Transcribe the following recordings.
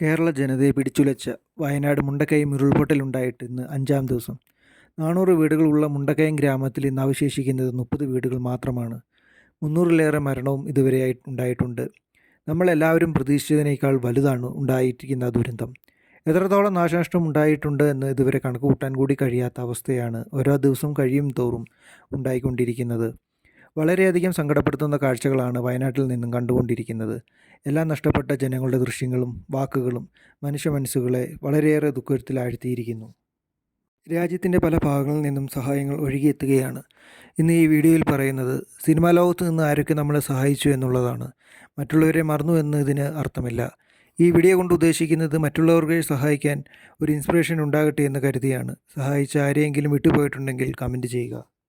കേരള ജനതയെ പിടിച്ചുലച്ച വയനാട് മുണ്ടക്കയം ഉരുൾപൊട്ടലുണ്ടായിട്ട് ഇന്ന് അഞ്ചാം ദിവസം. നാനൂറ് വീടുകളുള്ള മുണ്ടക്കയം ഗ്രാമത്തിൽ ഇന്ന് അവശേഷിക്കുന്നത് മുപ്പത് വീടുകൾ മാത്രമാണ്. മുന്നൂറിലേറെ മരണവും ഇതുവരെയായി ഉണ്ടായിട്ടുണ്ട്. നമ്മളെല്ലാവരും പ്രതീക്ഷിച്ചതിനേക്കാൾ വലുതാണ് ഉണ്ടായിരിക്കുന്ന ദുരന്തം. എത്രത്തോളം നാശനഷ്ടം ഉണ്ടായിട്ടുണ്ട് എന്ന് ഇതുവരെ കണക്ക് കൂട്ടാൻ കൂടി കഴിയാത്ത അവസ്ഥയാണ് ഓരോ ദിവസം കഴിയും തോറും ഉണ്ടായിക്കൊണ്ടിരിക്കുന്നത്. വളരെയധികം സങ്കടപ്പെടുത്തുന്ന കാഴ്ചകളാണ് വയനാട്ടിൽ നിന്നും കണ്ടുകൊണ്ടിരിക്കുന്നത്. എല്ലാം നഷ്ടപ്പെട്ട ജനങ്ങളുടെ ദൃശ്യങ്ങളും വാക്കുകളും മനുഷ്യ മനസ്സുകളെ വളരെയേറെ ദുഃഖത്തിലാഴ്ത്തിയിരിക്കുന്നു. രാജ്യത്തിന്റെ പല ഭാഗങ്ങളിൽ നിന്നും സഹായങ്ങൾ ഒഴുകിയെത്തുകയാണ്. ഇന്ന് ഈ വീഡിയോയിൽ പറയുന്നത് സിനിമാ ലോകത്ത് നിന്ന് ആരൊക്കെ നമ്മളെ സഹായിച്ചു എന്നുള്ളതാണ്. മറ്റുള്ളവരെ മറന്നു എന്ന് ഇതിന് അർത്ഥമില്ല. ഈ വീഡിയോ കൊണ്ട് ഉദ്ദേശിക്കുന്നത് മറ്റുള്ളവർക്ക് സഹായിക്കാൻ ഒരു ഇൻസ്പിറേഷൻ ഉണ്ടാകട്ടെ എന്ന് കരുതിയാണ്. സഹായിച്ച ആരെയെങ്കിലും വിട്ടുപോയിട്ടുണ്ടെങ്കിൽ കമന്റ് ചെയ്യുക.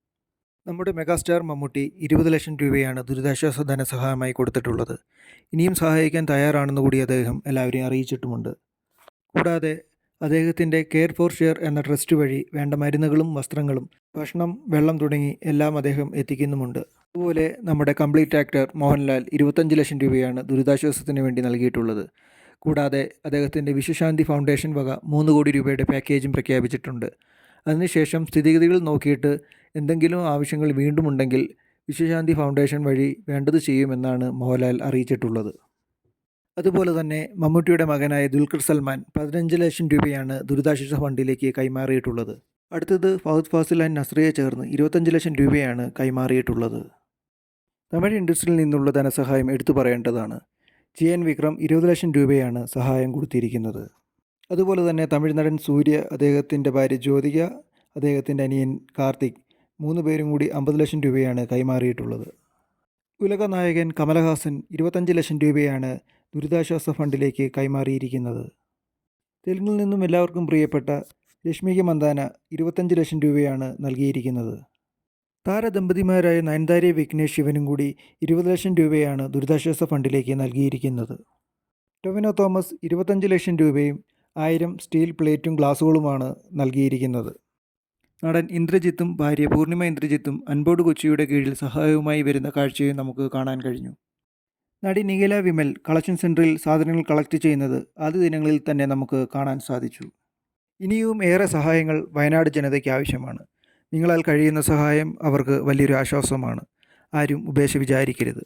നമ്മുടെ മെഗാസ്റ്റാർ മമ്മൂട്ടി ഇരുപത് ലക്ഷം രൂപയാണ് ദുരിതാശ്വാസ ധനസഹായമായി കൊടുത്തിട്ടുള്ളത്. ഇനിയും സഹായിക്കാൻ തയ്യാറാണെന്ന് കൂടി അദ്ദേഹം എല്ലാവരെയും അറിയിച്ചിട്ടുമുണ്ട്. കൂടാതെ അദ്ദേഹത്തിന്റെ കെയർ ഫോർ ഷെയർ എന്ന ട്രസ്റ്റ് വഴി വേണ്ട മരുന്നുകളും വസ്ത്രങ്ങളും ഭക്ഷണം വെള്ളം തുടങ്ങി എല്ലാം അദ്ദേഹം എത്തിക്കുന്നുമുണ്ട്. അതുപോലെ നമ്മുടെ കംപ്ലീറ്റ് ആക്ടർ മോഹൻലാൽ ഇരുപത്തഞ്ച് ലക്ഷം രൂപയാണ് ദുരിതാശ്വാസത്തിന് വേണ്ടി നൽകിയിട്ടുള്ളത്. കൂടാതെ അദ്ദേഹത്തിന്റെ വിശ്വശാന്തി ഫൗണ്ടേഷൻ വക മൂന്ന് കോടി രൂപയുടെ പാക്കേജും പ്രഖ്യാപിച്ചിട്ടുണ്ട്. അതിനുശേഷം സ്ഥിതിഗതികൾ നോക്കിയിട്ട് എന്തെങ്കിലും ആവശ്യങ്ങൾ വീണ്ടും ഉണ്ടെങ്കിൽ വിശ്വശാന്തി ഫൗണ്ടേഷൻ വഴി വേണ്ടത് ചെയ്യുമെന്നാണ് മോഹൻലാൽ അറിയിച്ചിട്ടുള്ളത്. അതുപോലെ തന്നെ മമ്മൂട്ടിയുടെ മകനായ ദുൽഖർ സൽമാൻ പതിനഞ്ച് ലക്ഷം രൂപയാണ് ദുരിതാശ്വാസ ഫണ്ടിലേക്ക് കൈമാറിയിട്ടുള്ളത്. അടുത്തത് ഫൗദ് ഫാസിൽ ആൻഡ് നസ്രിയെ ചേർന്ന് ഇരുപത്തഞ്ച് ലക്ഷം രൂപയാണ് കൈമാറിയിട്ടുള്ളത്. തമിഴ് ഇൻഡസ്ട്രിയിൽ നിന്നുള്ള ധനസഹായം എടുത്തു പറയേണ്ടതാണ്. ജി എൻ വിക്രം ഇരുപത് ലക്ഷം രൂപയാണ് സഹായം കൊടുത്തിരിക്കുന്നത്. അതുപോലെ തന്നെ തമിഴ് നടൻ സൂര്യ അദ്ദേഹത്തിന്റെ ഭാര്യ ജ്യോതിക അദ്ദേഹത്തിന്റെ അനിയൻ കാർത്തിക് മൂന്ന് പേരും കൂടി അമ്പത് ലക്ഷം രൂപയാണ് കൈമാറിയിട്ടുള്ളത്. ഉലക നായകൻ കമലഹാസൻ ഇരുപത്തഞ്ച് ലക്ഷം രൂപയാണ് ദുരിതാശ്വാസ ഫണ്ടിലേക്ക് കൈമാറിയിരിക്കുന്നത്. തെലുങ്കിൽ നിന്നും എല്ലാവർക്കും പ്രിയപ്പെട്ട രശ്മിക മന്ദാന ഇരുപത്തഞ്ച് ലക്ഷം രൂപയാണ് നൽകിയിരിക്കുന്നത്. താരദമ്പതിമാരായ നയൻതാരയും വിഘ്നേഷ് ശിവനും കൂടി ഇരുപത് ലക്ഷം രൂപയാണ് ദുരിതാശ്വാസ ഫണ്ടിലേക്ക് നൽകിയിരിക്കുന്നത്. ടൊവിനോ തോമസ് ഇരുപത്തഞ്ച് ലക്ഷം രൂപയും ആയിരം സ്റ്റീൽ പ്ലേറ്റും ഗ്ലാസുകളുമാണ് നൽകിയിരിക്കുന്നത്. നടൻ ഇന്ദ്രജിത്തും ഭാര്യ പൂർണിമ ഇന്ദ്രജിത്തും അൻപോട് കൊച്ചിയുടെ കീഴിൽ സഹായവുമായി വരുന്ന കാഴ്ചയും നമുക്ക് കാണാൻ കഴിഞ്ഞു. നടി നിഖില വിമൽ കളക്ഷൻ സെന്ററിൽ സാധനങ്ങൾ കളക്ട് ചെയ്യുന്നത് ആദ്യ ദിനങ്ങളിൽ തന്നെ നമുക്ക് കാണാൻ സാധിച്ചു. ഇനിയും ഏറെ സഹായങ്ങൾ വയനാട് ജനതയ്ക്ക് ആവശ്യമാണ്. നിങ്ങളാൽ കഴിയുന്ന സഹായം അവർക്ക് വലിയൊരു ആശ്വാസമാണ്. ആരും ഉപേക്ഷ വിചാരിക്കരുത്.